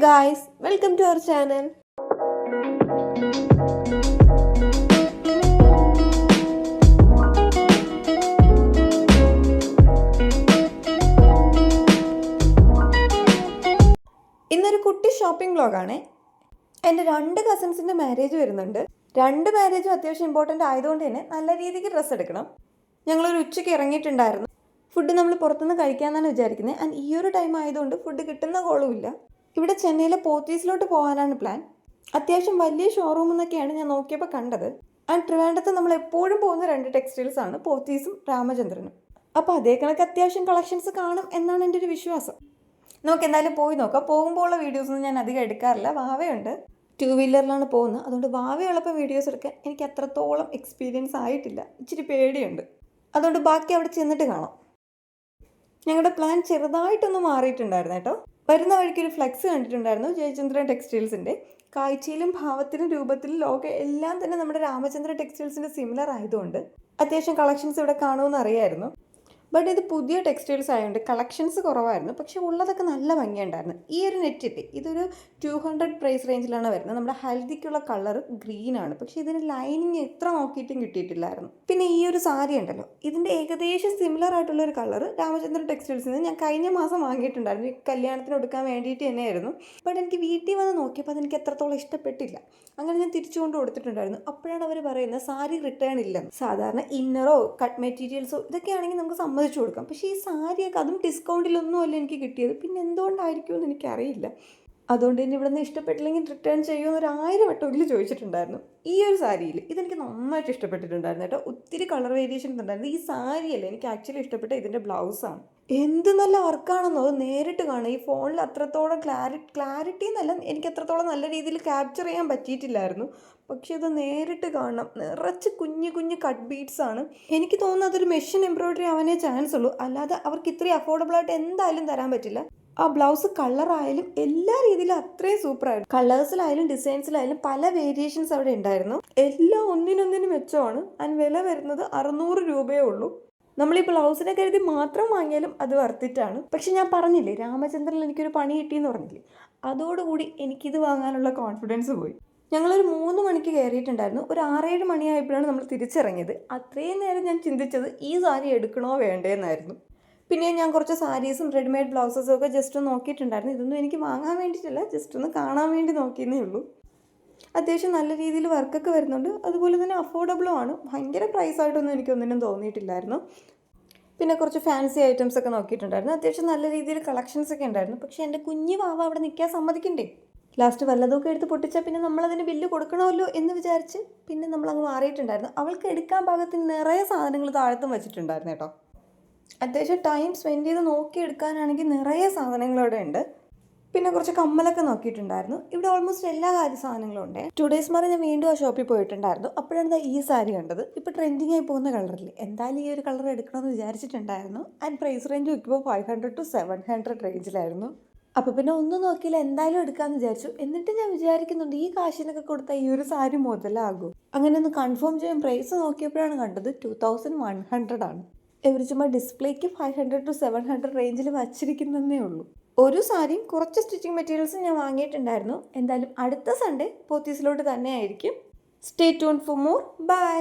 Guys welcome to our channel ഇന്നൊരു കുട്ടി shopping വ്ളോഗാണ് എന്റെ രണ്ട് കസിൻസിന്റെ മാരേജ് വരുന്നുണ്ട്. രണ്ട് മാരേജും അത്യാവശ്യം ഇമ്പോർട്ടന്റ് ആയതുകൊണ്ട് തന്നെ നല്ല രീതിക്ക് ഡ്രസ്സ് എടുക്കണം. ഞങ്ങളൊരു ഉച്ചയ്ക്ക് ഇറങ്ങിയിട്ടുണ്ടായിരുന്നു. ഫുഡ് നമ്മൾ പുറത്തുനിന്ന് കഴിക്കാമെന്നാണ് വിചാരിക്കുന്നത് ആൻഡ് ഈ ഒരു ടൈം ആയതുകൊണ്ട് ഫുഡ് കിട്ടുന്ന കോളുമില്ല ഇവിടെ ചെന്നൈയിലെ പോത്തീസിലോട്ട് പോകാനാണ് പ്ലാൻ അത്യാവശ്യം വലിയ ഷോറൂം എന്നൊക്കെയാണ് ഞാൻ നോക്കിയപ്പോൾ കണ്ടത്. ആൻഡ് ട്രിവാൻഡത്ത് നമ്മൾ എപ്പോഴും പോകുന്ന രണ്ട് ടെക്സ്റ്റൈൽസ് ആണ് പോത്തീസും രാമചന്ദ്രനും. അപ്പോൾ അതേ കണക്ക് അത്യാവശ്യം കളക്ഷൻസ് കാണും എന്നാണ് എന്റെ ഒരു വിശ്വാസം. നമുക്ക് എന്തായാലും പോയി നോക്കാം. പോകുമ്പോൾ ഉള്ള വീഡിയോസൊന്നും ഞാൻ അധികം എടുക്കാറില്ല. വാവയുണ്ട്. ടു വീലറിലാണ് പോകുന്നത്. അതുകൊണ്ട് വാവയുള്ളപ്പോൾ വീഡിയോസ് എടുക്കാൻ എനിക്ക് അത്രത്തോളം എക്സ്പീരിയൻസ് ആയിട്ടില്ല. ഇച്ചിരി പേടിയുണ്ട്. അതുകൊണ്ട് ബാക്കി അവിടെ ചെന്നിട്ട് കാണാം. ഞങ്ങളുടെ പ്ലാൻ ചെറുതായിട്ടൊന്ന് മാറിയിട്ടുണ്ടായിരുന്നു കേട്ടോ. വരുന്ന വഴിക്ക് ഒരു ഫ്ലെക്സ് കണ്ടിട്ടുണ്ടായിരുന്നു ജയചന്ദ്രൻ ടെക്സ്റ്റൈൽസിന്റെ കാഴ്ചയിലും ഭാവത്തിലും രൂപത്തിലും ലോക എല്ലാം തന്നെ നമ്മുടെ രാമചന്ദ്ര ടെക്സ്റ്റൈൽസിന്റെ സിമിലർ ആയതുകൊണ്ട് അത്യാവശ്യം കളക്ഷൻസ് ഇവിടെ കാണുമെന്ന് അറിയായിരുന്നു. ബട്ട് ഇത് പുതിയ ടെക്സ്റ്റൈൽസ് ആയതുകൊണ്ട് കളക്ഷൻസ് കുറവായിരുന്നു. പക്ഷെ ഉള്ളതൊക്കെ നല്ല ഭംഗിയുണ്ടായിരുന്നു. ഈ ഒരു നെറ്റിട്ട് ഇതൊരു ടു ഹൺഡ്രഡ് പ്രൈസ് റേഞ്ചിലാണ് വരുന്നത്. നമ്മുടെ ഹൽദിക്കുള്ള കളർ ഗ്രീൻ ആണ്. പക്ഷെ ഇതിന് ലൈനിങ് എത്ര നോക്കിയിട്ടും കിട്ടിയിട്ടില്ലായിരുന്നു. പിന്നെ ഈ ഒരു സാരി ഉണ്ടല്ലോ ഇതിന്റെ ഏകദേശം സിമിലർ ആയിട്ടുള്ള ഒരു കളർ രാമചന്ദ്രൻ ടെക്സ്റ്റൈൽസിൽ നിന്ന് ഞാൻ കഴിഞ്ഞ മാസം വാങ്ങിയിട്ടുണ്ടായിരുന്നു. ഈ കല്യാണത്തിന് എടുക്കാൻ വേണ്ടിയിട്ട് തന്നെയായിരുന്നു. ബട്ട് എനിക്ക് വീട്ടിൽ വന്ന് നോക്കിയപ്പോൾ അതെനിക്ക് എത്രത്തോളം ഇഷ്ടപ്പെട്ടില്ല. അങ്ങനെ ഞാൻ തിരിച്ചുകൊണ്ട് കൊടുത്തിട്ടുണ്ടായിരുന്നു. അപ്പോഴാണ് അവർ പറയുന്നത് സാരി റിട്ടേൺ ഇല്ല സാധാരണ ഇന്നറോ കട്ട് മെറ്റീരിയൽസോ ഇതൊക്കെയാണെങ്കിൽ നമുക്ക് സമ്മതിച്ചു കൊടുക്കാം. പക്ഷേ ഈ സാരിയൊക്കെ അതും ഡിസ്കൗണ്ടിലൊന്നും അല്ല എനിക്ക് കിട്ടിയത്. പിന്നെ എന്തുകൊണ്ടായിരിക്കും എന്ന് എനിക്കറിയില്ല. അതുകൊണ്ട് തന്നെ ഇവിടെ നിന്ന് ഇഷ്ടപ്പെട്ടില്ലെങ്കിൽ റിട്ടേൺ ചെയ്യുമെന്ന് ഒരു ആയിരം വട്ടമെങ്കിലും ചോദിച്ചിട്ടുണ്ടായിരുന്നു. ഈ ഒരു സാരിയിൽ ഇതെനിക്ക് നന്നായിട്ട് ഇഷ്ടപ്പെട്ടിട്ടുണ്ടായിരുന്നു കേട്ടോ. ഒത്തിരി കളർ വേരിയേഷൻസ് ഉണ്ടായിരുന്നു. ഈ സാരിയല്ല എനിക്ക് ആക്ച്വലി ഇഷ്ടപ്പെട്ട ഇതിന്റെ ബ്ലൗസാണ് എന്ത് നല്ല വർക്കാണെന്നോ? അത് നേരിട്ട് കാണും. ഈ ഫോണിൽ അത്രത്തോളം ക്ലാരി ക്ലാരിറ്റി എന്നല്ല എനിക്ക് അത്രത്തോളം നല്ല രീതിയിൽ ക്യാപ്ചർ ചെയ്യാൻ പറ്റിയിട്ടില്ലായിരുന്നു. പക്ഷേ ഇത് നേരിട്ട് കാണണം. നിറച്ച് കുഞ്ഞു കുഞ്ഞു കട്ട് ബീഡ്സ് ആണ്. എനിക്ക് തോന്നുന്നത് അതൊരു മെഷീൻ എംബ്രോയിഡറി ആവാനേ ചാൻസ് ഉള്ളൂ. അല്ലാതെ അവർക്ക് ഇത്രയും അഫോർഡബിൾ ആയിട്ട് എന്തായാലും തരാൻ പറ്റില്ല. ആ ബ്ലൗസ് കളറായാലും എല്ലാ രീതിയിലും അത്രയും സൂപ്പറായിരുന്നു കളേഴ്സിലായാലും ഡിസൈൻസിലായാലും പല വേരിയേഷൻസ് അവിടെ ഉണ്ടായിരുന്നു. എല്ലാം ഒന്നിനൊന്നിനും മെച്ചമാണ്. അതിന് വില വരുന്നത് അറുന്നൂറ് രൂപയേ ഉള്ളൂ. നമ്മൾ ഈ ബ്ലൗസിനെ കരുതി മാത്രം വാങ്ങിയാലും അത് വർത്തിട്ടാണ്. പക്ഷെ ഞാൻ പറഞ്ഞില്ലേ രാമചന്ദ്രൻ എനിക്കൊരു പണി കിട്ടിയെന്ന് പറഞ്ഞില്ലേ? അതോടുകൂടി എനിക്കിത് വാങ്ങാനുള്ള കോൺഫിഡൻസ് പോയി. ഞങ്ങളൊരു മൂന്ന് മണിക്ക് കയറിയിട്ടുണ്ടായിരുന്നു. ഒരു ആറേഴ് മണിയായപ്പോഴാണ് നമ്മൾ തിരിച്ചിറങ്ങിയത്. അത്രയും നേരം ഞാൻ ചിന്തിച്ചത് ഈ സാരി എടുക്കണോ വേണ്ടേന്നായിരുന്നു. പിന്നെ ഞാൻ കുറച്ച് സാരീസും റെഡിമെയ്ഡ് ബ്ലൗസസും ഒക്കെ ജസ്റ്റ് ഒന്ന് നോക്കിയിട്ടുണ്ടായിരുന്നു. ഇതൊന്നും എനിക്ക് വാങ്ങാൻ വേണ്ടിയിട്ടല്ല ജസ്റ്റ് ഒന്ന് കാണാൻ വേണ്ടി നോക്കിയെന്നേ ഉള്ളൂ. അത്യാവശ്യം നല്ല രീതിയിൽ വർക്കൊക്കെ വരുന്നുണ്ട്. അതുപോലെ തന്നെ അഫോർഡബിളും ആണ്. ഭയങ്കര പ്രൈസ് ആയിട്ടൊന്നും എനിക്കൊന്നിനും തോന്നിയിട്ടില്ലായിരുന്നു. പിന്നെ കുറച്ച് ഫാൻസി ഐറ്റംസ് ഒക്കെ നോക്കിയിട്ടുണ്ടായിരുന്നു. അത്യാവശ്യം നല്ല രീതിയിൽ കളക്ഷൻസ് ഒക്കെ ഉണ്ടായിരുന്നു. പക്ഷേ എന്റെ കുഞ്ഞു വാവ അവിടെ നിൽക്കാൻ സമ്മതിക്കണ്ടേ? ലാസ്റ്റ് വല്ലതൊക്കെ എടുത്ത് പൊട്ടിച്ചാൽ പിന്നെ നമ്മളതിന് ബില്ല് കൊടുക്കണമല്ലോ എന്ന് വിചാരിച്ച് പിന്നെ നമ്മൾ അങ്ങ് മാറിയിട്ടുണ്ടായിരുന്നു. അവൾക്ക് എടുക്കാൻ പാകത്തിന് നിറയെ സാധനങ്ങൾ താഴത്തും വെച്ചിട്ടുണ്ടായിരുന്നു കേട്ടോ. അത്യാവശ്യം ടൈം സ്പെൻഡ് ചെയ്ത് നോക്കി എടുക്കാനാണെങ്കിൽ നിറയെ സാധനങ്ങൾ ഇവിടെ ഉണ്ട്. പിന്നെ കുറച്ച് കമ്മലൊക്കെ നോക്കിയിട്ടുണ്ടായിരുന്നു. ഇവിടെ ഓൾമോസ്റ്റ് എല്ലാ കാര്യ സാധനങ്ങളും ഉണ്ട്. ടു ഡേയ്സ് മാറി ഞാൻ വീണ്ടും ആ ഷോപ്പിൽ പോയിട്ടുണ്ടായിരുന്നു. അപ്പോഴാണ് ഈ സാരി കണ്ടത്. ഇപ്പോൾ ട്രെൻഡിങ് ആയി പോകുന്ന കളറില്ലേ എന്തായാലും ഈ ഒരു കളർ എടുക്കണമെന്ന് വിചാരിച്ചിട്ടുണ്ടായിരുന്നു. ആൻഡ് പ്രൈസ് റേഞ്ച് നോക്കിയപ്പോൾ five hundred to seven hundred റേഞ്ചിലായിരുന്നു അപ്പോൾ പിന്നെ ഒന്നും നോക്കിയില്ല എന്തായാലും എടുക്കാമെന്ന് വിചാരിച്ചു. എന്നിട്ട് ഞാൻ വിചാരിക്കുന്നുണ്ട് ഈ കാശിനൊക്കെ കൊടുത്താൽ ഈ ഒരു സാരി മുതലാകും. അങ്ങനെ ഒന്ന് കൺഫേം ചെയ്യാൻ പ്രൈസ് നോക്കിയപ്പോഴാണ് കണ്ടത് ടു തൗസൻഡ് വൺ ഹൺഡ്രഡ് ആണ്. ചുമ്മാ ഡിസ്പ്ലേക്ക് five hundred to seven hundred റേഞ്ചിൽ വച്ചിരിക്കുന്നതേ ഉള്ളൂ. ഒരു സാരിയും കുറച്ച് സ്റ്റിച്ചിങ് മെറ്റീരിയൽസും ഞാൻ വാങ്ങിയിട്ടുണ്ടായിരുന്നു. എന്തായാലും അടുത്ത സൺഡേ പോത്തീസിലോട്ട് തന്നെ ആയിരിക്കും. Stay tune for more bye